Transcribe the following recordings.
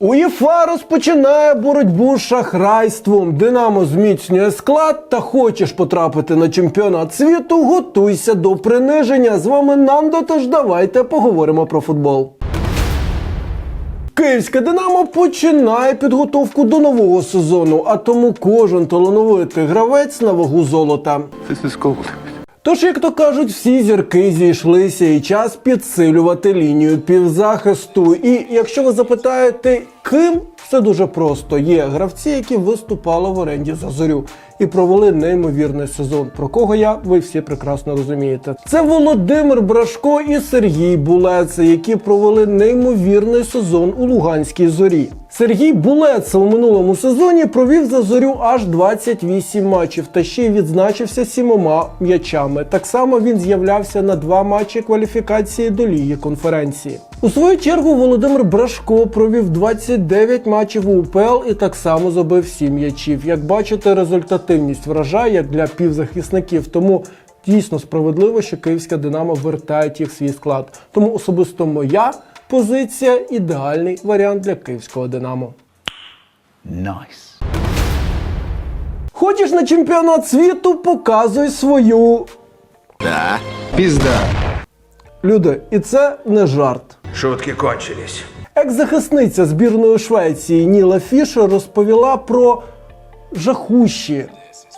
УЄФА розпочинає боротьбу з шахрайством. Динамо зміцнює склад та хочеш потрапити на чемпіонат світу, готуйся до приниження. З вами Нандо, тож давайте поговоримо про футбол. Київське Динамо починає підготовку до нового сезону, а тому кожен талановитий гравець на вагу золота. This is. Тож, як то кажуть, всі зірки зійшлися і час підсилювати лінію півзахисту. І якщо ви запитаєте, ким все дуже просто. Є гравці, які виступали в оренді за зорю і провели неймовірний сезон. Про кого я ви всі прекрасно розумієте. Це Володимир Брашко і Сергій Булеце, які провели неймовірний сезон у Луганській зорі. Сергій Булеце у минулому сезоні провів за зорю аж 28 матчів та ще й відзначився сімома м'ячами. Так само він з'являвся на два матчі кваліфікації до Ліги конференції. У свою чергу Володимир Брашко провів 29 матчів у УПЛ і так само забив 7 м'ячів. Як бачите, результативність вражає як для півзахисників. Тому дійсно справедливо, що київська Динамо вертає їх в свій склад. Тому особисто моя позиція ідеальний варіант для київського Динамо. Nice. Хочеш на чемпіонат світу, показуй свою Да. Пизда. люди. І це не жарт. Шутки кончились. Екс-захисниця збірної Швеції Ніла Фішер розповіла про жахущі,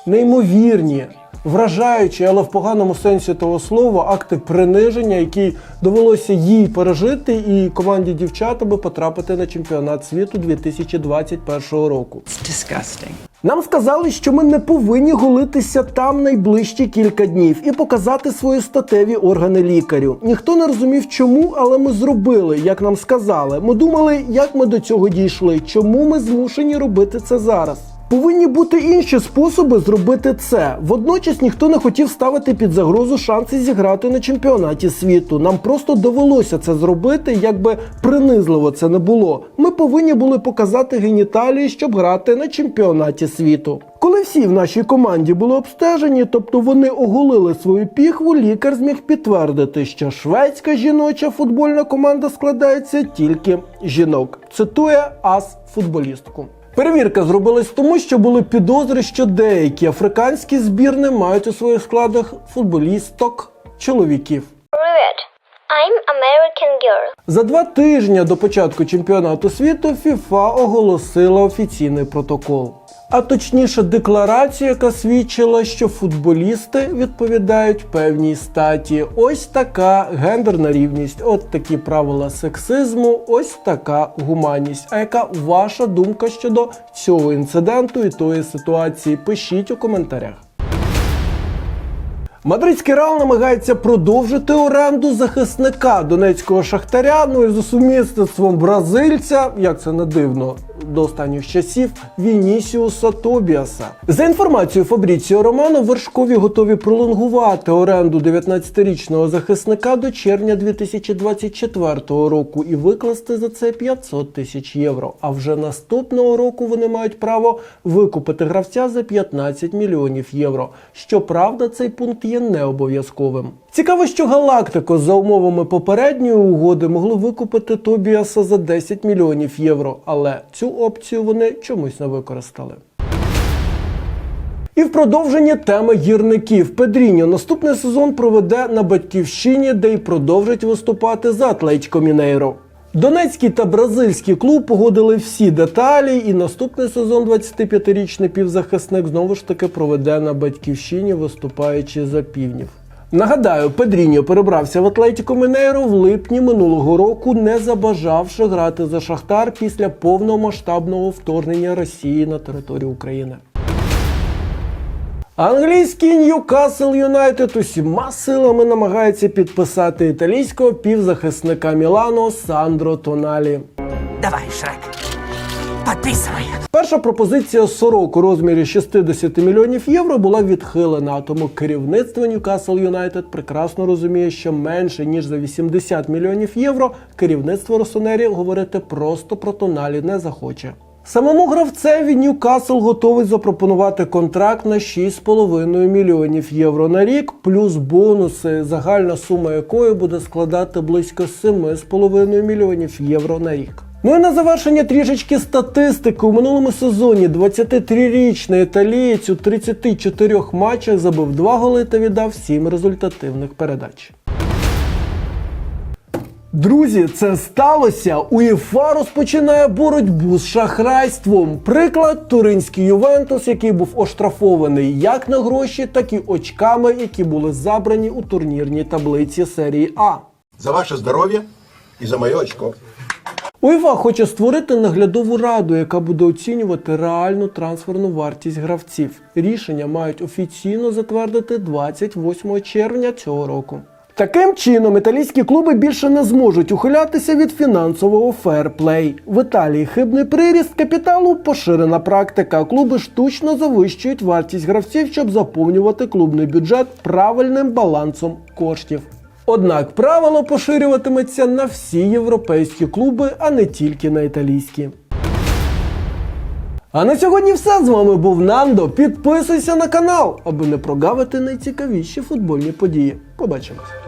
неймовірні, вражаючі, але в поганому сенсі того слова, акти приниження, які довелося їй пережити, і команді дівчат, аби потрапити на чемпіонат світу 2021 року. It's disgusting. Нам сказали, що ми не повинні голитися там найближчі кілька днів і показати свої статеві органи лікарю. Ніхто не розумів, чому, але ми зробили, як нам сказали. Ми думали, як ми до цього дійшли, чому ми змушені робити це зараз. Повинні бути інші способи зробити це. Водночас ніхто не хотів ставити під загрозу шанси зіграти на чемпіонаті світу. Нам просто довелося це зробити, якби принизливо це не було. Ми повинні були показати геніталії, щоб грати на чемпіонаті світу. Коли всі в нашій команді були обстежені, тобто вони оголили свою піхву, лікар зміг підтвердити, що шведська жіноча футбольна команда складається тільки жінок. Цитує ас футболістку. Перевірка зробилась тому, що були підозри, що деякі африканські збірни мають у своїх складах футболісток чоловіків. Привет. I'm American girl. За два тижні до початку чемпіонату світу FIFA оголосила офіційний протокол. А точніше, декларацію, яка свідчила, що футболісти відповідають певній статі. Ось така гендерна рівність, от такі правила сексизму, ось така гуманність. А яка ваша думка щодо цього інциденту і тої ситуації? Пишіть у коментарях. Мадридський Реал намагається продовжити оренду захисника донецького шахтаря. Ну і за сумісництвом бразильця, як це не дивно, до останніх часів Вінісіуса Тобіаса. За інформацією Фабріціо Романо, вершкові готові пролонгувати оренду 19-річного захисника до червня 2024 року і викласти за це 500 тисяч євро. А вже наступного року вони мають право викупити гравця за 15 мільйонів євро. Щоправда, цей пункт є не обов'язковим. Цікаво, що Галактико за умовами попередньої угоди могли викупити Тобіаса за 10 мільйонів євро, але цю опцію вони чомусь не використали. І в продовження теми гірників Педріньо наступний сезон проведе на батьківщині, де й продовжить виступати за Атлетіко Мінейро. Донецький та бразильський клуб погодили всі деталі, і наступний сезон 25-річний півзахисник знову ж таки проведе на батьківщині, виступаючи за півнів. Нагадаю, Педріньо перебрався в Атлетіко Мінейро в липні минулого року, не забажавши грати за Шахтар після повномасштабного вторгнення Росії на територію України. Англійський Ньюкасл Юнайтед усіма силами намагається підписати італійського півзахисника Мілану Сандро Тоналі. Давай, Шрек. Подписывай. Перша пропозиція 40 у розмірі 60 мільйонів євро була відхилена, тому керівництво Ньюкасл Юнайтед прекрасно розуміє, що менше ніж за 80 мільйонів євро керівництво Росонері говорити просто про Тоналі не захоче. Самому гравцеві Ньюкасл готовий запропонувати контракт на 6,5 мільйонів євро на рік, плюс бонуси, загальна сума якої буде складати близько 7,5 мільйонів євро на рік. Ну і на завершення трішечки статистики. У минулому сезоні 23-річний італієць у 34 матчах забив 2 голи та віддав 7 результативних передач. Друзі, це сталося. УЄФА розпочинає боротьбу з шахрайством. Приклад туринський Ювентус, який був оштрафований як на гроші, так і очками, які були забрані у турнірній таблиці серії А. За ваше здоровье и за мое очко. УЄФА хоче створити наглядову раду, яка буде оцінювати реальну трансферну вартість гравців. Рішення мають офіційно затвердити 28 червня цього року. Таким чином, італійські клуби більше не зможуть ухилятися від фінансового ферплей. В Італії хибний приріст капіталу поширена практика. Клуби штучно завищують вартість гравців, щоб заповнювати клубний бюджет правильним балансом коштів. Однак правило поширюватиметься на всі європейські клуби, а не тільки на італійські. А на сьогодні все з вами був Нандо. Підписуйся на канал, аби не прогавити найцікавіші футбольні події. Побачимось.